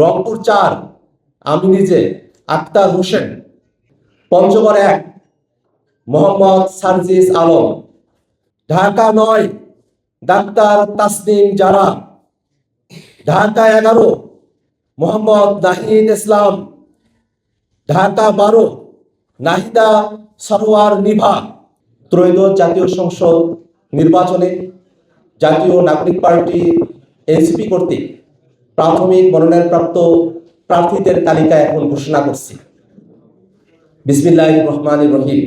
রংপুর চার, আমি নিজে, আক্তার হোসেন। পঞ্চগড় এক, মোহাম্মদ সার্জিস আলম। ঢাকা নয়, ডাক্তার তাসনিম জারা। ঢাকা এগারো, মোহাম্মদ নাহিদ ইসলাম। ঢাকা বারো, নাহিদা সরোয়ার নিভা। ত্রয়োদশ জাতীয় সংসদ নির্বাচনে জাতীয় নাগরিক পার্টি এনসিপি কর্তৃক। প্রাথমিক মনোনয়নপ্রাপ্ত প্রার্থীদের তালিকা এখন ঘোষণা করছি। বিসমিল্লাহ রহমান রহিম।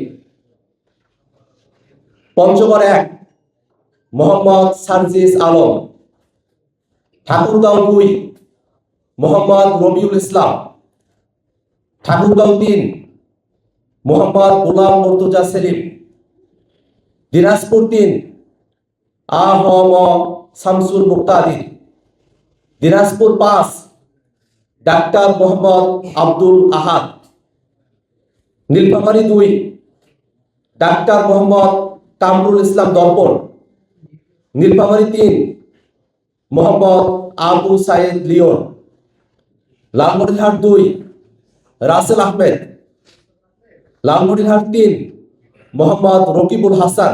পঞ্চগড় এক, মোহাম্মদ সার্জিস আলম। ঠাকুরগাঁও দুই, মোহাম্মদ রবিউল ইসলাম। ঠাকুরগাঁও তিন, মোহাম্মদ গোলাম মর্তুজা সেলিম। দিনাজপুর তিন, আ হ ম শামসুল মুক্তাদির। দিনাজপুর পাঁচ ডাক্তার মোহাম্মদ আব্দুল আহাদ। নীলফামারী দুই, ডাক্তার মোহাম্মদ কামরুল ইসলাম দর্পণ। নীলফামারী তিন, মোহাম্মদ আবু সাইদ লিওন। লালমনিরহাট দুই, রাসেল আহমেদ। লালমনিরহাট তিন, মোহাম্মদ রকিবুল হাসান।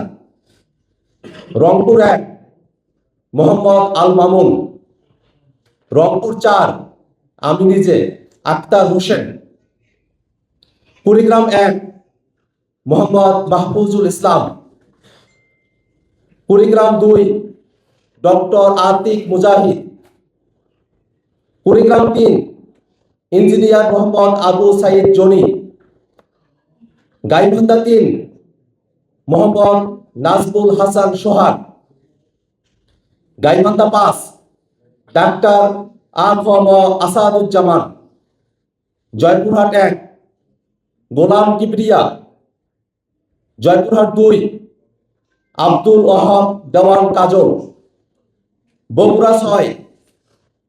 রংপুর এক, মোহাম্মদ আল মামুন। রংপুর চার, আমি নিজে, আক্তার হোসেন। কুড়িগ্রাম এক, মোহাম্মদ মাহফুজুল ইসলাম। কুড়িগ্রাম দুই, ডক্টর আতিক মুজাহিদ। কুড়িগ্রাম তিন, ইঞ্জিনিয়ার মোহাম্মদ আবু সাইদ জনি। গাইবান্ধা তিন, মোহাম্মদ নাজবুল হাসান সোহাগ গাইবান্ধা পাঁচ ডাক্তার আফম আসাদুজ্জামান, জয়পুরহাট এক, গোলাম কিবরিয়া, জয়পুরহাট দুই, আব্দুল ওহাব দেওয়ান কাজল, বগুড়া ছয়,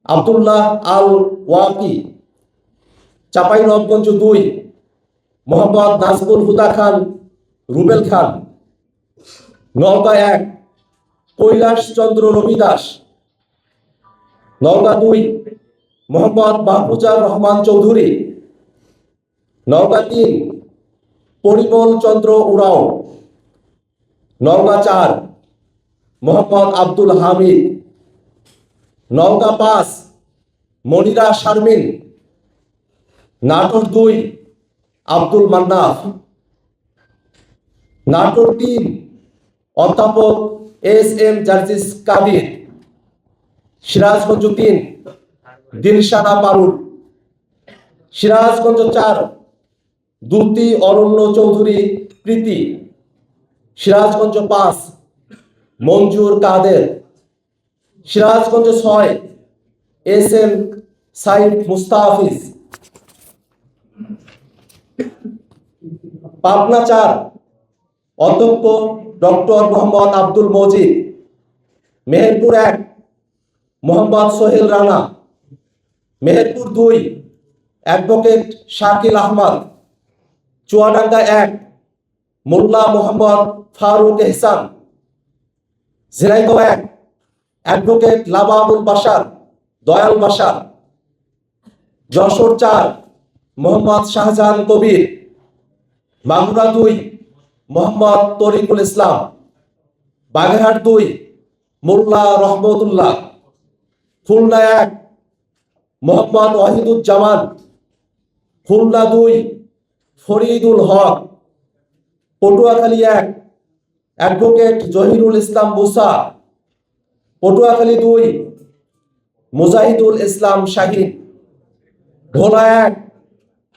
আবদুল্লাহ আল ওয়াকি চাপাই নবগঞ্জ দুই, মোহাম্মদ নাজবুল হুদা খান, রুবেল খান। নওগাঁ এক কৈলাস চন্দ্র রবি দাস নওগাঁ দুই, মোহাম্মদ মাহফুজার রহমান চৌধুরী। নওগাঁ তিন, পরিমল চন্দ্র উরাও। নওগাঁ চার, মোহাম্মদ আব্দুল হামিদ। নওগাঁ পাঁচ, মনিরা শারমিন। নাটোর দুই, আব্দুল মান্নাফ। নাটোর তিন, অধ্যাপক এস এম জার্জিস কাদির। সিরাজগঞ্জ তিন, দিলশানা পারুল। সিরাজগঞ্জ চার দুর্তি অরণ্য চৌধুরী প্রীতি। সিরাজগঞ্জ পাঁচ, মঞ্জুর কাদের। সিরাজগঞ্জ ছয়, এস এম সাইদ মুস্তাফিজ। পাবনা চার, অধ্যক্ষ ডক্টর মোহাম্মদ আব্দুল মজিদ। মেহেরপুর এক মোহাম্মদ সোহেল রানা, মেহেরপুর দুই, অ্যাডভোকেট শাকিল আহমদ, চুয়াডাঙ্গা এক, মোল্লা মোহাম্মদ ফারুক এহসান, ঝিনাইদহ এক, অ্যাডভোকেট লাবাবুল বাসার দয়াল বাসার যশোর চার, মোহাম্মদ শাহজাহান কবির, মাগুরা দুই, মোহাম্মদ তরিকুল ইসলাম, বাগেরহাট দুই, মোল্লা রহমতুল্লাহ। খুলনা এক, মোহাম্মদ ওয়াহিদুজ্জামান। খুলনা দুই, ফরিদুল হক। পটুয়াখালী এক, অ্যাডভোকেট জহিরুল ইসলাম মুসা। পটুয়াখালী দুই, মুজাহিদুল ইসলাম শাহিন ভোলা এক,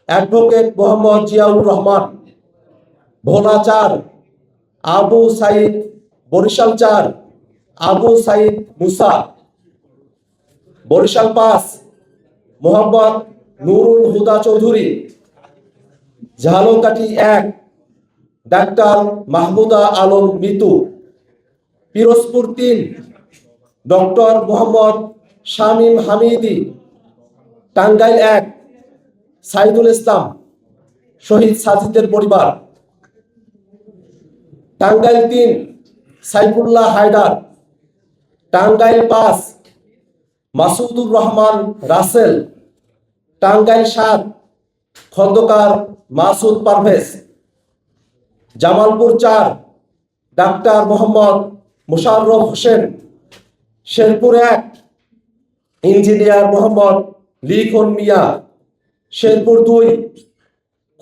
অ্যাডভোকেট মোহাম্মদ জিয়াউর রহমান। ভোলা চার, আবু সাইদ বরিশাল চার, আবু সাইদ মুসা। বরিশাল পাঁচ, মোহাম্মদ নুরুল হুদা চৌধুরী, ঝালকাঠি এক, ডাক্তার মাহমুদা আলম মিতু, পিরোজপুর তিন, ডক্টর মোহাম্মদ শামীম হামিদি, টাঙ্গাইল এক, সাইদুল ইসলাম, শহীদ সাজিদের পরিবার। টাঙ্গাইল তিন, সাইফুল্লাহ হায়দার। টাঙ্গাইল পাঁচ মাসুদুর রহমান, রাসেল, টাঙ্গাইল সাত খন্দকার মাসুদ পারভেজ, জামালপুর চার, ডাক্তার মোহাম্মদ মুশাররফ হোসেন, শেরপুর এক, ইঞ্জিনিয়ার মোহাম্মদ লিখন মিয়া, শেরপুর দুই,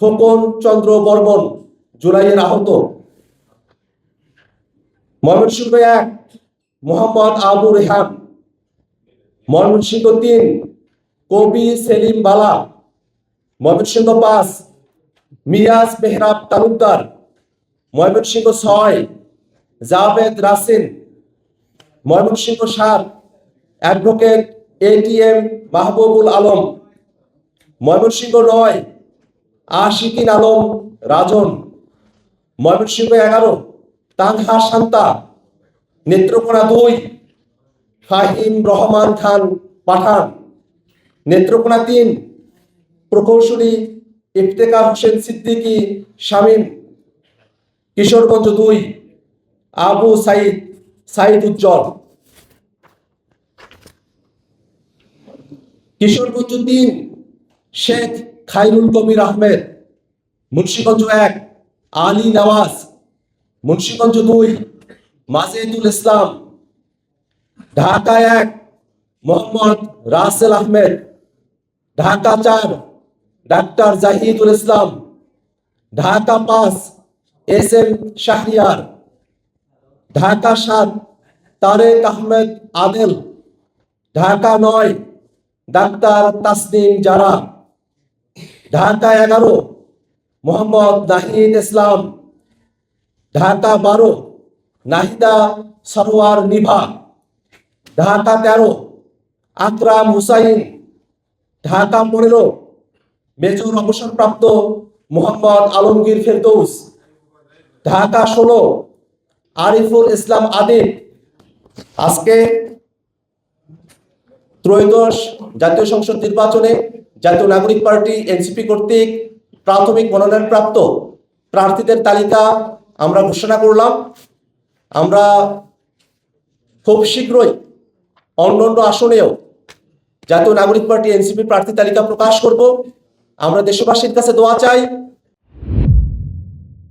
খোকন চন্দ্র বর্মন, জুলাইয়ের আহত। ময়মনসিংহ এক, মোহাম্মদ আবু রেহান। ময়মনসিংহ তিন, কবি সেলিম বালা, ময়মনসিংহ পাঁচ মিয়াজ মেহরাব তালুকদার, ময়মনসিংহ ছয়, জাভেদ রাসিন ময়মনসিংহ সাত, অ্যাডভোকেট এটিএম মাহবুবুল আলম, ময়মনসিংহ নয়, আশিকিন আলম রাজন, ময়মনসিংহ এগারো, তানহা শান্তা, নেত্রকোনা দুই ফাহিম রহমান খান পাঠান। নেত্রকোনা তিন প্রকৌশলী ইফতেকার হোসেন সিদ্দিকী শামীম। কিশোরগঞ্জ দুই, আবু সাইদ সাইদ উজ্জ্বল কিশোরগঞ্জ তিন, শেখ খাইরুল কবির আহমেদ। মুন্সীগঞ্জ এক, আলী নওয়াজ। মুন্সীগঞ্জ দুই, মাজেদুল ইসলাম। ঢাকা এক, মোহাম্মদ রাসেল আহমেদ। ঢাকা চার, ডাক্তার জাহিদুল ইসলাম। ঢাকা পাঁচ, এস এম শাহরিয়ার। ঢাকা সাত, তারেক আহমেদ আদেল। ঢাকা নয়, ডাক্তার তাসনিম জারা। ঢাকা এগারো, মোহাম্মদ নাহিদ ইসলাম। ঢাকা বারো, নাহিদা সরোয়ার নিভা। ঢাকা তেরো আকরাম হুসাইন ঢাকা পনেরো, মেজর অবসরপ্রাপ্ত মোহাম্মদ আলমগীর ফেরদৌস, ঢাকা ষোলো, আরিফুল ইসলাম আদিব। আজকে ত্রয়োদশ জাতীয় সংসদ নির্বাচনে জাতীয় নাগরিক পার্টি এনসিপি কর্তৃক প্রাথমিক মনোনয়নপ্রাপ্ত প্রার্থীদের তালিকা আমরা ঘোষণা করলাম। আমরা খুব শীঘ্রই অন্যান্য আসনেও জাতীয় নাগরিক পার্টি এনসিপি প্রার্থী তালিকা প্রকাশ করব। আমরা দেশবাসীর কাছে দোয়া চাই।